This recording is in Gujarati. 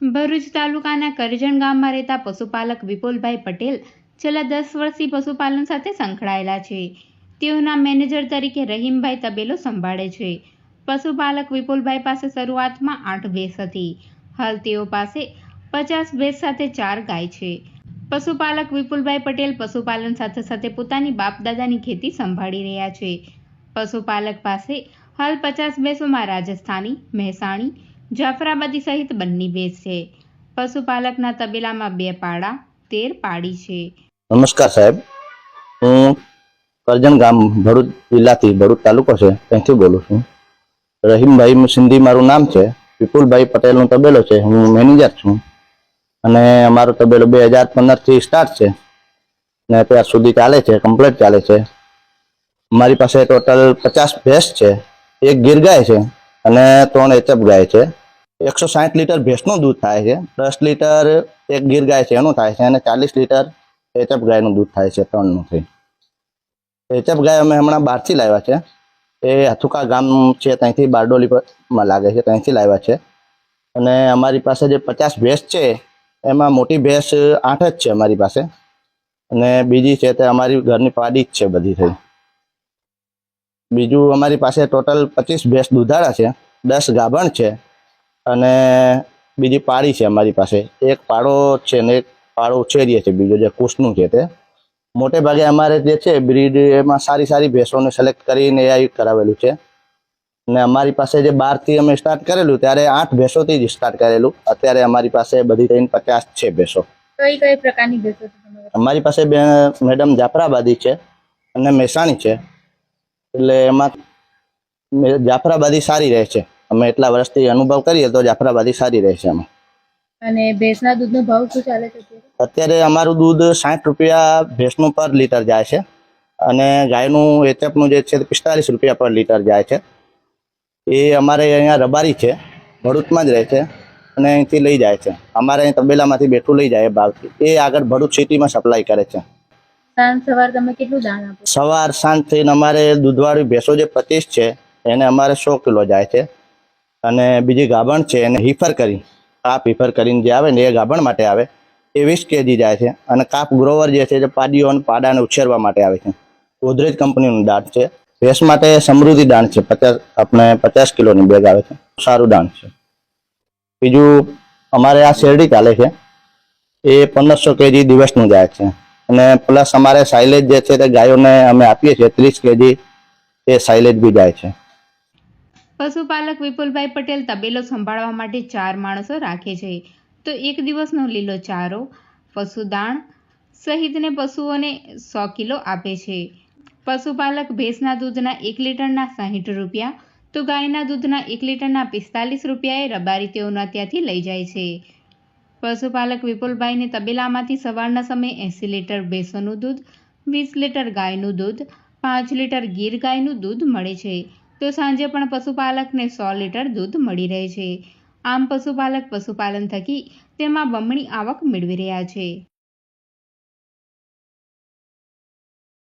ભરૂચ તાલુકાના કરજણ ગામમાં રહેતા પશુપાલક વિપુલભાઈ પટેલ છેલ્લા દસ વર્ષથી પશુપાલન સાથે સંકળાયેલા છે. તેઓના મેનેજર તરીકે રહીમભાઈ તબેલો સંભાળે છે. પશુપાલક વિપુલભાઈ પાસે શરૂઆતમાં આઠ ભેંસ હતી. હાલ તેઓ પાસે પચાસ ભેંસ સાથે ચાર ગાય છે. પશુપાલક વિપુલભાઈ પટેલ પશુપાલન સાથે સાથે પોતાની બાપદાદાની ખેતી સંભાળી રહ્યા છે. પશુપાલક પાસે હાલ પચાસ ભેંસોમાં રાજસ્થાની, મહેસાણી જાફરાબાદી સહિત બંને ભેંસ છે પશુપાલકના તબેલામાં બે પાડા, તેર પાડી છે. નમસ્કાર સાહેબ. હું કરજણ ગામ ભરૂચ જિલ્લાથી ભરૂચ તાલુકો છે. ત્યાંથી બોલું છું. રહીમભાઈ સિંધી મારું નામ છે. વિપુલભાઈ પટેલનો તબેલો છે. હું મેનેજર છું. અને અમારો તબેલો બે હજાર પંદરથી સ્ટાર્ટ છે. ને અત્યાર સુધી ચાલે છે. કમ્પ્લીટ ચાલે છે. અમારી પાસે ટોટલ પચાસ ભેંસ છે. એક ગીર ગાય છે અને ત્રણ એચએફ ગાય છે. એકસો સાઠ લીટર ભેંસનું દૂધ થાય છે. દસ લીટર એક ગીર ગાય છે, એનું થાય છે અને ચાલીસ લીટર એચએફ ગાયનું દૂધ થાય છે ત્રણનું થઈ એચએફ ગાય અમે હમણાં બહારથી લાવ્યા છે. એ હથુકા ગામ છે, ત્યાંથી બારડોલીમાં લાગે છે, ત્યાંથી લાવ્યા છે. અને અમારી પાસે જે પચાસ ભેંસ છે, એમાં મોટી ભેંસ આઠ જ છે અમારી પાસે. અને બીજી છે તે અમારી ઘરની પાડી જ છે બધી થઈ બીજું અમારી પાસે ટોટલ પચીસ ભેંસ દૂધાળા છે, દસ ગાભણ છે અને બીજી પાડી છે અમારી પાસે. એક પાડો છે ને એક પાડો ઉછેરીએ છે બીજો જે કુશનું છે તે. મોટે ભાગે અમારે જે છે બ્રીડ એમાં સારી સારી ભેંસોને સિલેક્ટ કરીને એ કરાવેલું છે. ને અમારી પાસે જે બારથી અમે સ્ટાર્ટ કરેલું ત્યારે આઠ ભેંસોથી જ સ્ટાર્ટ કરેલું. અત્યારે અમારી પાસે બધી થઈને પચાસ છે ભેંસો. કઈ કઈ પ્રકારની ભેંસો અમારી પાસે બે મેડમ જાફરાબાદી છે અને મહેસાણી છે. એટલે એમાં જાફરાબાદી સારી રહે છે. અમે એટલા વર્ષથી અનુભવ કરીએ તો જાફરાબાદી સારી રહે છે એમાં. અને ભેંસના દૂધનો ભાવ શું ચાલે છે અત્યારે? અમારું દૂધ સાઠ રૂપિયા ભેંસનું પર લીટર જાય છે. અને ગાયનું એચએફનું જે છે પિસ્તાલીસ રૂપિયા પર લીટર જાય છે. એ અમારે અહીંયા રબારી છે ભરૂચમાં જ રહે છે અને અહીંથી લઈ જાય છે. અમારે અહીં તબેલામાંથી બેઠું લઈ જાય ભાવથી એ આગળ ભરૂચ સિટીમાં સપ્લાય કરે છે. સાંજ સવાર તમે કેટલું દાણ આપો સવાર સાંજ થઈને અમારે દૂધવાળી ભેંસો જે પચીસ છે એને અમારે સો કિલો જાય છે. અને બીજી ગાભણ છે એને હિફર કરી. કાપ હિફર કરીને જે આવે ને એ ગાભણ માટે આવે. એ વીસ કેજી જાય છે અને કાપ ગ્રોવર જે છે જે પાડીઓ અને પાડાને ઉછેરવા માટે આવે છે. ગોદરેજ કંપનીનું દાંત છે. ભેંસ માટે સમૃદ્ધિ દાંત છે. પચાસ, આપણે પચાસ કિલોની બેગ આવે છે. સારું દાંત છે. બીજું અમારે આ શેરડી ચાલે છે. એ પંદરસો કેજી દિવસનું જાય છે. અને પ્લસ અમારે સાયલેજ જે છે તે ગાયોને અમે આપીએ છીએ ત્રીસ કેજી. એ સાયલેજ બી જાય છે. પશુપાલક વિપુલભાઈ પટેલ તબેલો સંભાળવા માટે ચાર માણસો રાખે છે. તો એક દિવસનો લીલો ચારો, પશુદાણ સહિતને પશુઓને સો કિલો આપે છે. પશુપાલક ભેંસના દૂધના એક લીટરના સાહીઠ રૂપિયા, તો ગાયના દૂધના એક લીટરના પિસ્તાલીસ રૂપિયાએ રબારી તેઓના ત્યાંથી લઈ જાય છે. પશુપાલક વિપુલભાઈને તબેલામાંથી સવારના સમયે એંસી લીટર ભેંસોનું દૂધ, વીસ લીટર ગાયનું દૂધ, પાંચ લીટર ગીર ગાયનું દૂધ મળે છે. તો સાંજે પણ પશુપાલકને સો લીટર દૂધ મળી રહે છે. આમ પશુપાલક પશુપાલન થકી તેમાં બમણી આવક મેળવી રહ્યા છે.